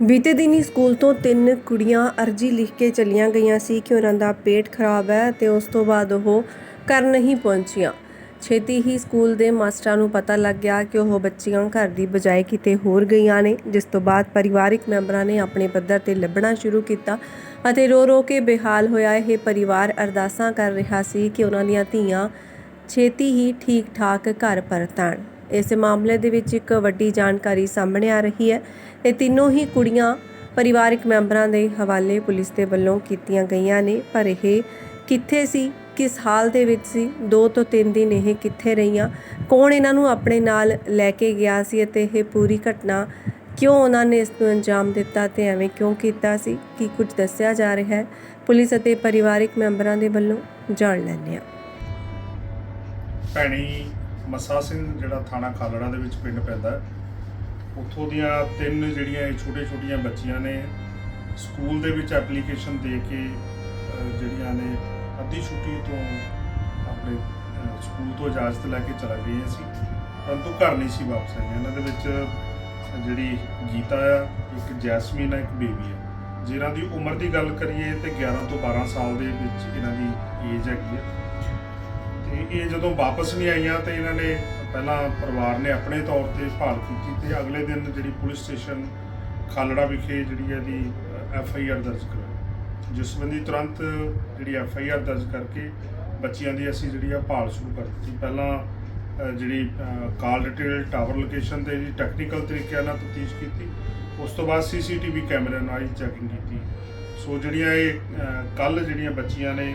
ਬੀਤੇ ਦਿਨੀ ਸਕੂਲ ਤੋਂ ਤਿੰਨ ਕੁੜੀਆਂ ਅਰਜੀ ਲਿਖ ਕੇ ਚਲੀਆਂ ਗਈਆਂ ਸੀ ਕਿ ਉਹਨਾਂ ਦਾ ਪੇਟ ਖਰਾਬ ਹੈ ਤੇ ਉਸ ਤੋਂ ਬਾਅਦ ਉਹ ਘਰ ਨਹੀਂ ਪਹੁੰਚੀਆਂ। ਛੇਤੀ ਹੀ ਸਕੂਲ ਦੇ ਮਾਸਟਰਾਂ ਨੂੰ ਪਤਾ ਲੱਗ ਗਿਆ ਕਿ ਉਹ ਬੱਚੀਆਂ ਘਰ ਦੀ ਬਜਾਏ ਕਿਤੇ ਹੋਰ ਗਈਆਂ ਨੇ, ਜਿਸ ਤੋਂ ਬਾਅਦ ਪਰਿਵਾਰਿਕ ਮੈਂਬਰਾਂ ਨੇ ਆਪਣੇ ਪੱਧਰ ਤੇ ਲੱਭਣਾ ਸ਼ੁਰੂ ਕੀਤਾ ਅਤੇ ਰੋ ਰੋ ਕੇ ਬੇਹਾਲ ਹੋਇਆ। ਇਹ ਪਰਿਵਾਰ ਅਰਦਾਸਾਂ ਕਰ ਰਿਹਾ ਸੀ ਕਿ ਉਹਨਾਂ ਦੀਆਂ ਧੀਆਂ ਛੇਤੀ ਹੀ ਠੀਕ ਠਾਕ ਘਰ ਪਰਤਣ। ਇਸ ਮਾਮਲੇ ਦੇ ਵਿੱਚ ਇੱਕ ਵੱਡੀ ਜਾਣਕਾਰੀ ਸਾਹਮਣੇ ਆ ਰਹੀ ਹੈ ਇਹ ਤਿੰਨੋਂ ਹੀ ਕੁੜੀਆਂ ਪਰਿਵਾਰਕ ਮੈਂਬਰਾਂ ਦੇ ਹਵਾਲੇ ਪੁਲਿਸ ਦੇ ਵੱਲੋਂ ਕੀਤੀਆਂ ਗਈਆਂ ਨੇ, ਪਰ ਇਹ ਕਿੱਥੇ ਸੀ, ਕਿਸ ਹਾਲ ਦੇ ਵਿੱਚ ਸੀ 2 ਤੋਂ 3 ਦਿਨ ਇਹ ਕਿੱਥੇ ਰਹੀਆਂ, ਕੌਣ ਇਹਨਾਂ ਨੂੰ ਆਪਣੇ ਨਾਲ ਲੈ ਕੇ ਗਿਆ ਸੀ ਅਤੇ ਇਹ ਪੂਰੀ ਘਟਨਾ ਕਿਉਂ ਉਹਨਾਂ ਨੇ ਇਸ ਨੂੰ ਅੰਜਾਮ ਦਿੱਤਾ ਤੇ ਐਵੇਂ ਕਿਉਂ ਕੀਤਾ ਸੀ, ਕੀ ਕੁਝ ਦੱਸਿਆ ਜਾ ਰਿਹਾ ਹੈ, ਪੁਲਿਸ ਅਤੇ ਪਰਿਵਾਰਕ ਮੈਂਬਰਾਂ ਦੇ ਵੱਲੋਂ ਜਾਣ ਲੈਂਦੇ ਹਾਂ। ਭੈਣੀ ਮੱਸਾ ਸਿੰਘ ਜਿਹੜਾ ਥਾਣਾ ਖਾਲੜਾ ਦੇ ਵਿੱਚ ਪਿੰਡ ਪੈਂਦਾ ਹੈ। ਉੱਥੋਂ ਦੀਆਂ ਤਿੰਨ ਜਿਹੜੀਆਂ ਇਹ ਛੋਟੇ ਛੋਟੀਆਂ ਬੱਚੀਆਂ ਨੇ, ਸਕੂਲ ਦੇ ਵਿੱਚ ਐਪਲੀਕੇਸ਼ਨ ਦੇ ਕੇ ਜਿਹੜੀਆਂ ਨੇ ਅੱਧੀ ਛੁੱਟੀ ਤੋਂ ਆਪਣੇ ਸਕੂਲ ਤੋਂ ਇਜਾਜ਼ਤ ਲੈ ਕੇ ਚਲਾ ਗਈਆਂ ਸੀ। ਪਰੰਤੂ ਘਰ ਨਹੀਂ ਸੀ ਵਾਪਸ ਆਈਆਂ। ਇਹਨਾਂ ਦੇ ਵਿੱਚ ਜਿਹੜੀ ਗੀਤਾ ਆ, ਇੱਕ ਜੈਸਮੀਨ ਆ, ਇੱਕ ਬੇਬੀ ਆ। ਜਿਨ੍ਹਾਂ ਦੀ ਉਮਰ ਦੀ ਗੱਲ ਕਰੀਏ ਤੇ 11 ਤੋਂ 12 ਸਾਲ ਦੇ ਵਿੱਚ ਇਹਨਾਂ ਦੀ ਏਜ ਹੈਗੀ ਆ। ਇਹ ਜਦੋਂ ਵਾਪਸ ਨਹੀਂ ਆਈਆਂ ਤੇ ਇਹਨਾਂ ਨੇ ਪਹਿਲਾਂ ਪਰਿਵਾਰ ਨੇ ਆਪਣੇ ਤੌਰ ਤੇ ਭਾਲ ਕੀਤੀ ਤੇ ਅਗਲੇ ਦਿਨ ਜਿਹੜੀ ਪੁਲਿਸ ਸਟੇਸ਼ਨ ਖਾਲੜਾ ਵਿਖੇ ਜਿਹੜੀ ਇਹਦੀ ਐਫ ਆਈ ਆਰ ਦਰਜ ਕਰਵਾਈ ਜਿਸ ਸੰਬੰਧੀ ਤੁਰੰਤ ਜਿਹੜੀ ਐਫ ਆਈ ਆਰ ਦਰਜ ਕਰਕੇ ਬੱਚਿਆਂ ਦੀ ਅਸੀਂ ਜਿਹੜੀ ਆ ਭਾਲ ਸ਼ੁਰੂ ਕਰ ਦਿੱਤੀ। ਪਹਿਲਾਂ ਜਿਹੜੀ ਕਾਲ ਡਿਟੇਲ, ਟਾਵਰ ਲੋਕੇਸ਼ਨ ਤੇ ਜੀ ਟੈਕਨੀਕਲ ਤਰੀਕਿਆਂ ਨਾਲ ਤਫਤੀਸ਼ ਕੀਤੀ। ਉਸ ਤੋਂ ਬਾਅਦ ਸੀਸੀਟੀਵੀ ਕੈਮਰੇ ਨਾਲ ਹੀ ਚੈਕਿੰਗ ਕੀਤੀ। ਸੋ ਜਿਹੜੀਆਂ ਇਹ ਕੱਲ ਜਿਹੜੀਆਂ ਬੱਚੀਆਂ ਨੇ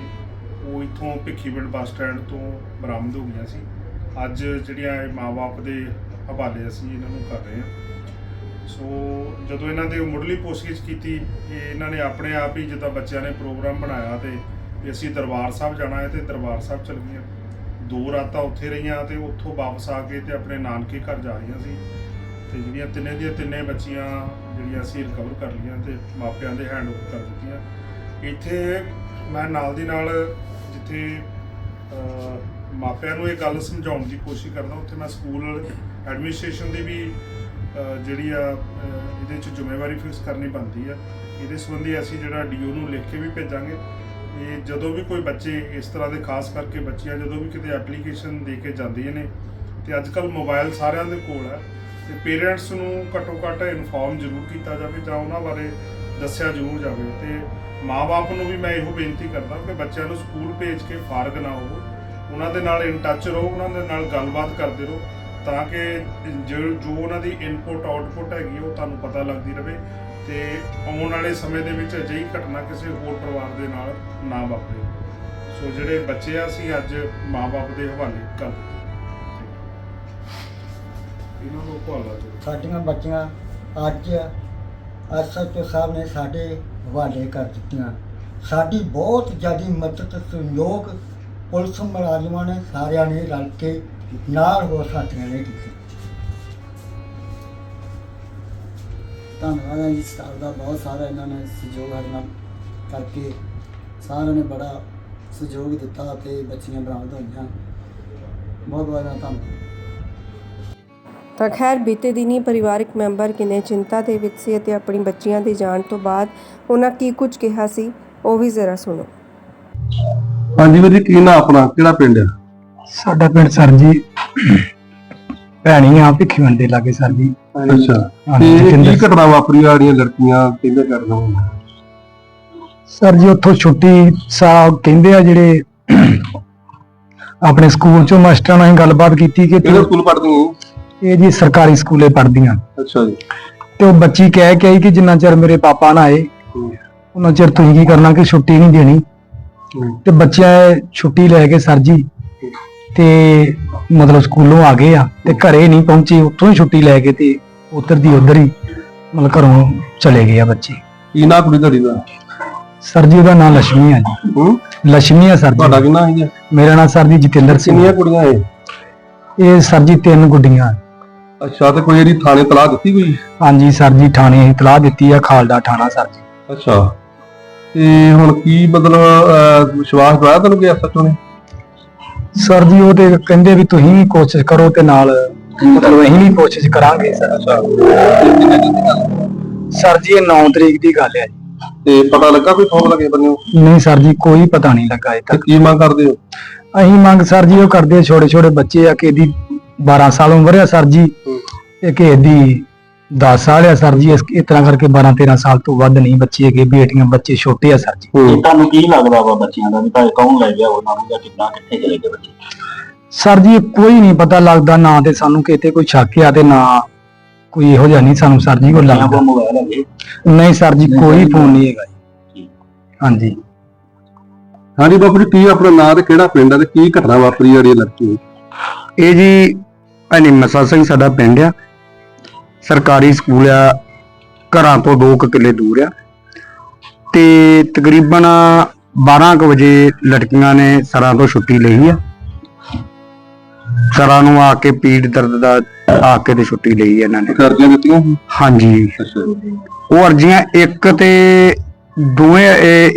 ਉਹ ਇੱਥੋਂ ਭਿੱਖੀਵਿੰਡ ਬੱਸ ਸਟੈਂਡ ਤੋਂ ਬਰਾਮਦ ਹੋ ਗਈਆਂ ਸੀ। ਅੱਜ ਜਿਹੜੀਆਂ ਇਹ ਮਾਪੇ ਦੇ ਹਵਾਲੇ ਅਸੀਂ ਇਹਨਾਂ ਨੂੰ ਕਰ ਰਹੇ ਹਾਂ। ਸੋ ਜਦੋਂ ਇਹਨਾਂ ਦੇ ਮੁੱਢਲੀ ਪੁੱਛਗਿੱਛ ਕੀਤੀ ਇਹਨਾਂ ਨੇ ਆਪਣੇ ਆਪ ਹੀ ਜਿੱਦਾਂ ਬੱਚਿਆਂ ਨੇ ਪ੍ਰੋਗਰਾਮ ਬਣਾਇਆ ਤੇ ਅਸੀਂ ਦਰਬਾਰ ਸਾਹਿਬ ਜਾਣਾ ਹੈ ਤੇ ਦਰਬਾਰ ਸਾਹਿਬ ਚਲ ਗਈਆਂ। ਦੋ ਰਾਤਾਂ ਉੱਥੇ ਰਹੀਆਂ ਤੇ ਉੱਥੋਂ ਵਾਪਸ ਆ ਕੇ ਤੇ ਆਪਣੇ ਨਾਨਕੇ ਘਰ ਜਾ ਰਹੀਆਂ ਸੀ। ਤੇ ਜਿਹੜੀਆਂ ਤਿੰਨੇ ਦੀਆਂ ਤਿੰਨੇ ਬੱਚੀਆਂ ਜਿਹੜੀਆਂ ਅਸੀਂ ਰਿਕਵਰ ਕਰ ਲਈਆਂ ਤੇ ਮਾਪਿਆਂ ਦੇ ਹੈਂਡ ਓਵਰ ਕਰ ਦਿੱਤੀਆਂ। ਇੱਥੇ ਮੈਂ ਨਾਲ ਦੀ ਨਾਲ ਜਿੱਥੇ ਮਾਪਿਆਂ ਨੂੰ ਇਹ ਗੱਲ ਸਮਝਾਉਣ ਦੀ ਕੋਸ਼ਿਸ਼ ਕਰਦਾ, ਉੱਥੇ ਮੈਂ ਸਕੂਲ ਐਡਮਿਨਿਸਟ੍ਰੇਸ਼ਨ ਦੀ ਵੀ ਜਿਹੜੀ ਆ ਇਹਦੇ 'ਚ ਜ਼ਿੰਮੇਵਾਰੀ ਫਿਕਸ ਕਰਨੀ ਬਣਦੀ ਆ। ਇਹਦੇ ਸੰਬੰਧੀ ਅਸੀਂ ਜਿਹੜਾ ਡੀਓ ਨੂੰ ਲਿਖ ਕੇ ਵੀ ਭੇਜਾਂਗੇ। ਇਹ ਜਦੋਂ ਵੀ ਕੋਈ ਬੱਚੇ ਇਸ ਤਰ੍ਹਾਂ ਦੇ ਖਾਸ ਕਰਕੇ ਬੱਚੀਆਂ ਜਦੋਂ ਵੀ ਕਿਤੇ ਐਪਲੀਕੇਸ਼ਨ ਦੇ ਕੇ ਜਾਂਦੀਆਂ ਨੇ, ਤੇ ਅੱਜ ਕੱਲ ਮੋਬਾਈਲ ਸਾਰਿਆਂ ਦੇ ਕੋਲ ਹੈ ਤੇ ਪੇਰੈਂਟਸ ਨੂੰ ਘੱਟੋ ਘੱਟ ਇਨਫੋਰਮ ਜ਼ਰੂਰ ਕੀਤਾ ਜਾਵੇ ਜਾਂ ਉਹਨਾਂ ਬਾਰੇ ਦੱਸਿਆ ਜ਼ਰੂਰ ਜਾਵੇ। ਤੇ ਮਾਪੇ ਨੂੰ ਵੀ ਮੈਂ ਇਹੋ ਬੇਨਤੀ ਕਰਦਾ ਕਿ ਬੱਚਿਆਂ ਨੂੰ ਸਕੂਲ ਭੇਜ ਕੇ ਫਾਰਗ ਨਾ ਹੋਵੋ। ਉਹਨਾਂ ਦੇ ਨਾਲ ਇਨ ਟੱਚ ਰਹੋ ਉਹਨਾਂ ਦੇ ਨਾਲ ਗੱਲਬਾਤ ਕਰਦੇ ਰਹੋ ਤਾਂ ਕਿ ਜੋ ਉਹਨਾਂ ਦੀ ਇਨਪੁਟ ਆਊਟਪੁੱਟ ਹੈਗੀ ਉਹ ਤੁਹਾਨੂੰ ਪਤਾ ਲੱਗਦੀ ਰਹੇ ਤੇ ਆਉਣ ਵਾਲੇ ਸਮੇਂ ਦੇ ਵਿੱਚ ਅਜਿਹੀ ਘਟਨਾ ਕਿਸੇ ਹੋਰ ਪਰਿਵਾਰ ਦੇ ਨਾਲ ਨਾ ਵਾਪਰੇ। ਸੋ ਜਿਹੜੇ ਬੱਚੇ ਆ ਅਸੀਂ ਅੱਜ ਮਾਪੇ ਦੇ ਹਵਾਲੇ ਕਰ ਦਿੱਤੇ। ਇਹਨਾਂ ਨੂੰ ਦਿਓ। ਸਾਡੀਆਂ ਬੱਚੀਆਂ ਅੱਜ ਐਸਐਚਓ ਸਾਹਿਬ ਨੇ ਸਾਡੇ ਹਵਾਲੇ ਕਰ ਦਿੱਤੀਆਂ। ਸਾਡੀ ਬਹੁਤ ਜ਼ਿਆਦਾ ਮਦਦ, ਸਹਿਯੋਗ ਪੁਲਿਸ ਮੁਲਾਜ਼ਮਾਂ ਨੇ ਸਾਰਿਆਂ ਨੇ ਰਲ ਕੇ ਨਾਲ ਹੋ ਸਾਥੀਆਂ ਨੇ ਕੀਤੀ। ਧੰਨਵਾਦ ਹੈ ਜੀ ਸਟਾਫ ਦਾ, ਬਹੁਤ ਸਾਰਾ ਇਹਨਾਂ ਨੇ ਸਹਿਯੋਗ ਸਾਡੇ ਕਰਕੇ ਸਾਰਿਆਂ ਨੇ ਬੜਾ ਸਹਿਯੋਗ ਦਿੱਤਾ ਤੇ ਬੱਚੀਆਂ ਬਰਾਮਦ ਹੋਈਆਂ। ਬਹੁਤ ਬਹੁਤ ਧੰਨਵਾਦ। ਤਾਂ ਖੈਰ ਬੀਤੇ ਦਿਨੀ ਪਰਿਵਾਰਕ ਮੈਂਬਰ ਕਿੰਨੇ ਚਿੰਤਾ ਦੇ ਵਿੱਚ ਸੀ ਅਤੇ ਆਪਣੀ ਬੱਚੀਆਂ ਦੀ ਜਾਣ ਤੋਂ ਬਾਅਦ ਉਹਨਾਂ ਕੀ ਕੁਝ ਕਿਹਾ ਸੀ ਉਹ ਵੀ ਜ਼ਰਾ ਸੁਣੋ। ਹਾਂਜੀ ਵੀਰ ਜੀ ਕੀ ਨਾਂ ਆਪਣਾ? ਕਿਹੜਾ ਪਿੰਡ ਆ? ਸਾਡਾ ਪਿੰਡ ਸਰ ਜੀ ਭੈਣੀ ਆ ਭਿੱਖੀਵੰਡ ਦੇ ਲਾਗੇ ਸਰ ਜੀ। ਅੱਛਾ ਤੇ ਹਾਂਜੀ, ਇਹ ਜਤਿੰਦਰ। ਕੀ ਘਟਨਾ ਵਾਪਰੀ ਆ ਜਿਹੜੀਆਂ ਲੜਕੀਆਂ ਕਹਿੰਦੇ ਕਰਨਾ ਸਰ ਜੀ ਉੱਥੋਂ ਛੁੱਟੀ ਸਾਹਿਬ ਕਹਿੰਦੇ ਆ ਜਿਹੜੇ ਆਪਣੇ ਸਕੂਲ ਚੋਂ ਮਾਸਟਰਾਂ ਨਾਲ ਅਸੀਂ ਗੱਲਬਾਤ ਕੀਤੀ ਕਿ ਕਿਹੜੇ ਸਕੂਲ ਪੜ੍ਹਦੀਆਂ ਇਹ ਜੀ ਸਰਕਾਰੀ ਸਕੂਲੇ ਪੜ੍ਹਦੀਆਂ। ਅੱਛਾ ਜੀ। ਤੇ ਉਹ ਬੱਚੀ ਕਹਿ ਕੇ ਆਈ ਕਿ ਜਿੰਨਾ ਚਿਰ ਮੇਰੇ ਪਾਪਾ ਨਾ ਆਏ ਉਹਨਾਂ ਚਿਰ ਤੁਸੀਂ ਕੀ ਕਰਨਾ ਕਿ ਛੁੱਟੀ ਨਹੀਂ ਦੇਣੀ। ਤੇ ਬੱਚਿਆਂ ਛੁੱਟੀ ਲੈ ਕੇ ਸਰ ਜੀ ਤੇ ਮਤਲਬ ਸਕੂਲੋਂ ਆ ਗਏ ਆ ਤੇ ਘਰੇ ਨਹੀਂ ਪਹੁੰਚੇ ਉੱਥੋਂ ਹੀ ਛੁੱਟੀ ਲੈ ਕੇ ਤੇ ਉਧਰ ਦੀ ਉਧਰ ਹੀ ਮਤਲਬ ਘਰੋਂ ਚਲੇ ਗਏ ਆ ਬੱਚੇ। ਕੀ ਕੁੜੀ ਤੁਹਾਡੀ ਦਾ? ਸਰ ਜੀ ਦਾ ਨਾਂ ਲక్ష్ਮੀ ਆ ਜੀ। ਲక్ష్ਮੀ ਆ ਸਰ ਜੀ। ਤੁਹਾਡਾ ਕੀ ਹੈ ਮੇਰਾ ਨਾਂ ਸਰ ਜੀ ਜਤਿੰਦਰ ਸਿੰਘ। ਕਿੰਨੀਆਂ ਕੁੜੀਆਂ ਇਹ ਸਰ ਜੀ ਤਿੰਨ ਗੁੱਡੀਆਂ। ਅੱਛਾ ਤੇ ਕੋਈ ਇਹਦੀ ਥਾਣੇ ਤਲਾਹ ਦਿੱਤੀ ਕੋਈ? ਹਾਂਜੀ ਸਰ ਜੀ ਥਾਣੇ ਇਤਲਾਹ ਦਿੱਤੀ ਆ ਖਾਲਡਾ ਥਾਣਾ ਸਰ ਜੀ। ਅੱਛਾ ਤੇ ਹੁਣ ਕੀ ਮਤਲਬ ਅਹ, ਵਿਸ਼ਵਾਸ ਦਵਾਇਆ ਤੁਹਾਨੂੰ ਕਿ ਐਸਐਚਓ ਨੇ? ਸਰ ਜੀ ਉਹ ਤੇ ਕਹਿੰਦੇ ਵੀ ਤੁਸੀਂ ਵੀ ਕੋਸ਼ਿਸ਼ ਕਰੋ ਤੇ ਨਾਲ ਮਤਲਬ ਅਸੀਂ ਵੀ ਕੋਸ਼ਿਸ਼ ਕਰਾਂਗੇ ਸਰ। ਜੀ ਇਹ 9 ਤਰੀਕ ਦੀ ਗੱਲ ਹੈ ਜੀ। ਤੇ ਪਤਾ ਲੱਗਾ ਕੋਈ ਫੋਨ ਲੱਗੇ ਬੰਨਿਓ ਨਹੀਂ ਸਰ ਜੀ ਕੋਈ ਪਤਾ ਨਹੀਂ ਲੱਗਾ ਅਜੇ ਤੇ ਤੱਕ। ਕੀ ਮੰਗ ਕਰਦੇ ਹੋ? ਅਸੀਂ ਮੰਗ ਸਰ ਜੀ ਉਹ ਕਰਦੇ ਛੋਟੇ ਛੋਟੇ ਬੱਚੇ ਆ ਕਿ ਇਹਦੀ 12 ਸਾਲ ਉਮਰ ਆ ਸਰ ਜੀ। ਤੇ ਕਿ ਇਹਦੀ 10 ਸਾਲ ਆ ਸਰ ਜੀ। ਇਸ ਇਸ ਤਰ੍ਹਾਂ ਕਰਕੇ 12 13 ਸਾਲ ਤੋਂ ਵੱਧ ਨਹੀਂ ਬੱਚੇ ਹੈਗੇ। ਬੇਟੀਆਂ ਬੱਚੇ ਛੋਟੇ ਆ ਸਰ ਜੀ। ਇਹ ਤੁਹਾਨੂੰ ਕੀ ਲੱਗਦਾ ਵਾ ਬੱਚਿਆਂ ਦਾ ਵੀ ਕੌਣ ਲੈ ਗਿਆ ਉਹਨਾਂ ਨੂੰ ਜਾਂ ਕਿੱਦਾਂ ਕਿੱਥੇ ਚਲੇ ਗਏ ਬੱਚੇ? ਸਰ ਜੀ ਕੋਈ ਨਹੀਂ ਪਤਾ ਲੱਗਦਾ। ਨਾ ਤੇ ਸਾਨੂੰ ਕਿਤੇ ਕੋਈ ਸ਼ੱਕ ਆ ਤੇ ਨਾ ਕੋਈ ਇਹੋ ਜਿਹਾ ਨਹੀਂ ਸਾਨੂੰ ਸਰ ਜੀ ਕੋਈ ਲੱਗਦਾ। ਕੋਲ ਮੋਬਾਈਲ ਹੈਗੇ ਨਹੀਂ ਸਰ ਜੀ ਕੋਈ ਫੋਨ ਨਹੀਂ ਹੈਗਾ ਜੀ। ਹਾਂਜੀ। ਹਾਂਜੀ ਬਾਪੂ ਜੀ ਕੀ ਆਪਣਾ ਨਾਂ ਤੇ ਕਿਹੜਾ ਪਿੰਡ ਹੈ ਤੇ ਕੀ ਘਟਨਾ ਵਾਪਰੀ ਜਿਹੜੀ ਲੜਕੀ ਹੋਈ ਇਹ ਜੀ ਭਾਨੀ ਮਸਾ ਸਿੰਘ ਸਾਡਾ ਪਿੰਡ ਆ। ਸਰਕਾਰੀ ਸਕੂਲ ਆ ਘਰਾਂ ਤੋਂ 2 ਕਿਲੇ ਦੂਰ ਆ। ਤੇ ਤਕਰੀਬਨ 12 ਕੁ ਵਜੇ ਲੜਕੀਆਂ ਨੇ ਸਰਾਂ ਤੋਂ ਛੁੱਟੀ ਲਈ ਆ। ਸਰਾਂ ਨੂੰ ਆ ਕੇ ਪੀੜ ਦਰਦ ਦਾ ਆ ਕੇ ਤੇ ਛੁੱਟੀ ਲਈ ਇਹਨਾਂ ਨੇ। ਅਰਜ਼ੀਆਂ ਦਿੱਤੀਆਂ? ਹਾਂਜੀ। ਉਹ ਅਰਜ਼ੀਆਂ ਇੱਕ ਤੇ ਦੋਵੇਂ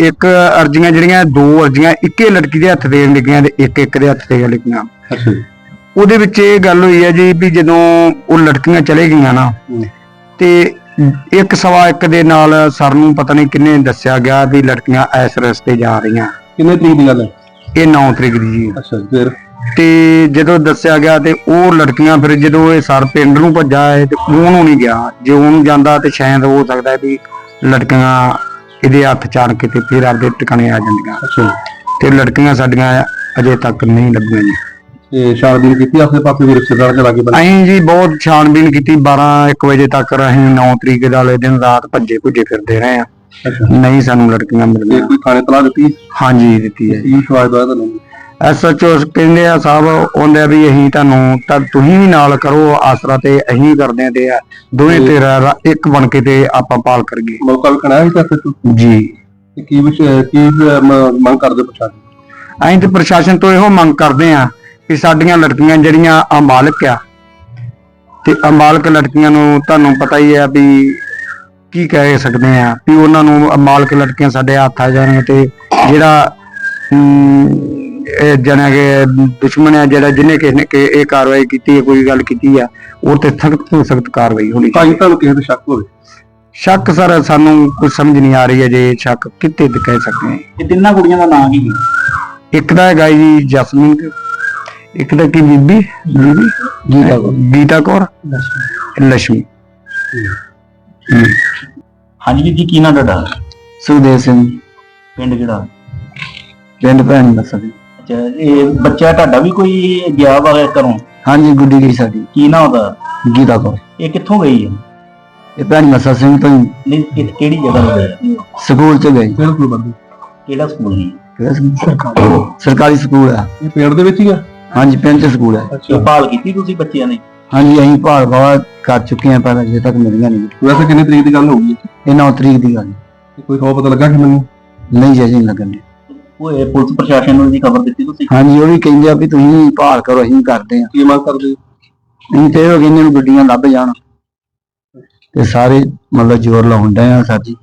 ਇੱਕ ਅਰਜ਼ੀਆਂ ਜਿਹੜੀਆਂ ਦੋ ਅਰਜ਼ੀਆਂ ਇੱਕੇ ਲੜਕੀ ਦੇ ਹੱਥ ਦੇ ਲਿਖੀਆਂ ਤੇ ਇੱਕ ਇੱਕ ਦੇ ਹੱਥ ਤੇ ਲਿਖੀਆਂ ਅੱਛਾ। ਉਹਦੇ ਵਿੱਚ ਇਹ ਗੱਲ ਹੋਈ ਹੈ ਜੀ ਵੀ ਜਦੋਂ ਉਹ ਲੜਕੀਆਂ ਚਲੇ ਗਈਆਂ ਨਾ। ਤੇ ਇੱਕ ਸਵਾ ਇੱਕ ਦੇ ਨਾਲ ਸਰ ਨੂੰ ਪਤਾ ਨਹੀਂ ਕਿੰਨੇ ਦੱਸਿਆ ਗਿਆ ਵੀ ਲੜਕੀਆਂ ਇਸ ਰਸਤੇ ਜਾ ਰਹੀਆਂ। ਕਿੰਨੇ ਤਰੀਕ ਦੀ ਗੱਲ ਹੈ? ਇਹ 9 ਤਰੀਕ ਦੀ ਜੀ। ਅੱਛਾ ਫਿਰ? ਤੇ ਜਦੋਂ ਦੱਸਿਆ ਗਿਆ ਤੇ ਉਹ ਲੜਕੀਆਂ ਫਿਰ ਜਦੋਂ ਇਹ ਸਰ ਪਿੰਡ ਨੂੰ ਭੱਜਾ ਹੈ ਤੇ ਉਹਨੂੰ ਨਹੀਂ ਗਿਆ ਜੇ ਉਹਨੂੰ ਜਾਂਦਾ ਤੇ ਸ਼ਾਇਦ ਹੋ ਸਕਦਾ ਵੀ ਲੜਕੀਆਂ ਇਹਦੇ ਹੱਥ ਚਾਣ ਕੇ ਤੇ ਫਿਰ ਆਪਦੇ ਟਿਕਾਣੇ ਆ ਜਾਂਦੀਆਂ। ਤੇ ਲੜਕੀਆਂ ਸਾਡੀਆਂ ਅਜੇ ਤੱਕ ਨਹੀਂ ਲੱਭੀਆਂ ਜੀ। ਤੇ ਛਾਣਬੀਨ ਕੀਤੀ ਆਸੇ ਪਾਸੇ ਵੀ ਰਿਸ਼ਤੇਦਾਰ ਚ ਲਾਗੇ ਬੰਦੇ? ਅਸੀਂ ਜੀ ਬਹੁਤ ਛਾਣਬੀਨ ਕੀਤੀ 12 1 ਵਜੇ ਤੱਕ ਅਸੀਂ 9 ਤਰੀਕ ਦੇ ਵਾਲੇ ਦਿਨ ਰਾਤ ਭੱਜੇ ਭੁੱਜੇ ਫਿਰਦੇ ਰਹੇ ਆ ਅੱਛਾ। ਨਹੀਂ ਸਾਨੂੰ ਲੜਕੀਆਂ ਤੇ ਮਿਲੀਆਂ ਕੋਈ ਥਾਣੇ ਤਲਾ ਦਿੱਤੀ? ਹਾਂਜੀ ਦਿੱਤੀ ਹੈ। ਕੀ ਵਿਸ਼ਵਾਸ ਦਵਾਇਆ ਤੁਹਾਨੂੰ? ਐਸਐਚਓ ਕਹਿੰਦੇ ਆ ਸਾਹਿਬ ਉਹਦੇ ਵੀ ਅਸੀਂ ਤੁਹਾਨੂੰ ਤਾਂ ਤੁਸੀਂ ਵੀ ਨਾਲ ਕਰੋ ਆਸਰਾ ਤੇ ਅਸੀਂ ਕਰਦੇ ਆ ਤੇ ਦੋਵੇਂ ਤੇ ਇੱਕ ਬਣ ਕੇ ਤੇ ਆਪਾਂ ਪਾਲ ਕਰੀਏ। ਮੌਕਾ ਵੀ ਖਣਾ ਸੀ ਤਾਂ ਫਿਰ ਜੀ। ਤੇ ਕੀ ਵਿਸ਼ ਕੀ ਅਹ, ਮ- ਮੰਗ ਕਰਦੇ ਪ੍ਰਸ਼ਾਸਨ? ਅਸੀਂ ਤੇ ਪ੍ਰਸ਼ਾਸਨ ਤੋਂ ਇਹੋ ਮੰਗ ਕਰਦੇ ਆ ਕਿ ਸਾਡੀਆਂ ਲੜਕੀਆਂ ਜਿਹੜੀਆਂ ਅਮਾਲਕ ਆ। ਤੇ ਅਮਾਲਕ ਲੜਕੀਆਂ ਨੂੰ ਤੁਹਾਨੂੰ ਪਤਾ ਹੀ ਹੈ ਵੀ ਕੀ ਕਹਿ ਸਕਦੇ ਆ ਵੀ ਉਹਨਾਂ ਨੂੰ ਅਮਾਲਕ ਲੜਕੀਆਂ ਸਾਡੇ ਹੱਥ ਆ ਜਾਣ ਤੇ ਜਿਹੜਾ ਜਣਾ ਕਿ ਦੁਸ਼ਮਣ ਹੈ ਜਿਹੜਾ ਜਿਹਨੇ ਕਿਸੇ ਨੇ ਕਿ ਇਹ ਕਾਰਵਾਈ ਕੀਤੀ ਹੈ ਕੋਈ ਗੱਲ ਕੀਤੀ ਆ ਉਹ ਤੇ ਸਖਤ ਤੋਂ ਸਖਤ ਕਾਰਵਾਈ ਹੋਣੀ ਭਾਈ ਤੁਹਾਨੂੰ ਕਿਸੇ ਤੇ ਸ਼ੱਕ ਹੋਵੇ? ਸ਼ੱਕ ਸਰ ਸਾਨੂੰ ਕੁਝ ਸਮਝ ਨਹੀਂ ਆ ਰਹੀ ਹੈ ਜੇ ਸ਼ੱਕ ਕਿਤੇ ਤੇ ਕਹਿ ਸਕਦੇ ਹਾਂ ਇਹ ਤਿੰਨਾਂ ਕੁੜੀਆਂ ਦਾ ਨਾਂ ਕੀ ਸੀ? ਇੱਕ ਦਾ ਹੈਗਾ ਜੀ ਜਸਮੀਨ ਇੱਕ ਦਾ ਕੀ ਬੀਬੀ? ਬੀਬੀ ਗੀਤਾ ਕੌਰ। ਗੀਤਾ ਕੌਰ? ਲక్ష్ਮੀ ਹਾਂਜੀ ਵੀਰ ਜੀ ਕੀ ਨਾਂ ਤੁਹਾਡਾ? ਸੁਖਦੇਵ ਸਿੰਘ। ਪਿੰਡ ਕਿਹੜਾ? ਪਿੰਡ ਭੈਣ ਦੱਸੋ ਅੱਛਾ ਇਹ ਬੱਚਾ ਤੁਹਾਡਾ ਵੀ ਕੋਈ ਗਿਆ ਵਾ ਘਰੋਂ? ਹਾਂਜੀ ਗੁੱਡੀ ਗਈ ਸਾਡੀ। ਕੀ ਨਾਂ ਉਹਦਾ? ਗੀਤਾ ਕੌਰ। ਇਹ ਕਿੱਥੋਂ ਗਈ ਹੈ ਇਹ ਭੈਣ ਮਸਾ ਸਿੰਘ ਤੋਂ ਹੀ। ਨਹੀਂ ਕਿਹੜੀ ਜਗ੍ਹਾ ਤੋਂ ਗਈ? ਹੈ? ਸਕੂਲ ਚ ਗਈ। ਬਿਲਕੁਲ ਬੰਦੇ। ਕਿਹੜਾ ਸਕੂਲ ਕਿਹੜਾ ਸਕੂਲ? ਸਰਕਾਰੀ ਸਕੂਲ ਆ। ਇਹ ਪਿੰਡ ਦੇ ਵਿੱਚ ਹੀ ਆ। ਹਾਂਜੀ ਪਿੰਡ ਚ ਸਕੂਲ ਆ ਇਹ ਭਾਲ ਕੀਤੀ ਤੁਸੀਂ ਬੱਚਿਆਂ ਨੇ? ਹਾਂਜੀ ਅਸੀਂ ਭਾਲ ਬਾਵਾ ਕਰ ਚੁੱਕੇ ਹਾਂ ਪਰ ਅਜੇ ਤੱਕ ਮਿਲੀਆਂ ਨਹੀਂ। ਵੈਸੇ ਕਿੰਨੀ ਤਰੀਕ ਦੀ ਗੱਲ ਹੋਊਗੀ ਇਹ 9 ਤਰੀਕ ਦੀ ਗੱਲ ਕੋਈ ਖਬਰ ਪਤਾ ਲੱਗਾ ਕਿ ਮੈਨੂੰ? ਨਹੀਂ ਜੀ ਨਹੀਂ ਲੱਗਣ ਦੀ ਉਹ ਇਹ ਪੁਲਿਸ ਪ੍ਰਸ਼ਾਸਨ ਨੂੰ ਇਹਦੀ ਖਬਰ ਦਿੱਤੀ ਤੁਸੀਂ? ਹਾਂਜੀ ਉਹ ਵੀ ਕਹਿੰਦੇ ਆ ਵੀ ਤੁਸੀਂ ਭਾਲ ਕਰੋ ਅਸੀਂ ਕਰਦੇ ਆ ਕੀ ਮੰਗ ਕਰਦੇ ਅਸੀਂ ਤੇ ਇਹ ਕਹਿੰਦੇ ਨੂੰ ਗੱਡੀਆਂ ਲੱਭ ਜਾਣ। ਤੇ ਸਾਰੇ ਮਤਲਬ ਜ਼ੋਰ ਡਏ ਆ ਸਰ ਜੀ।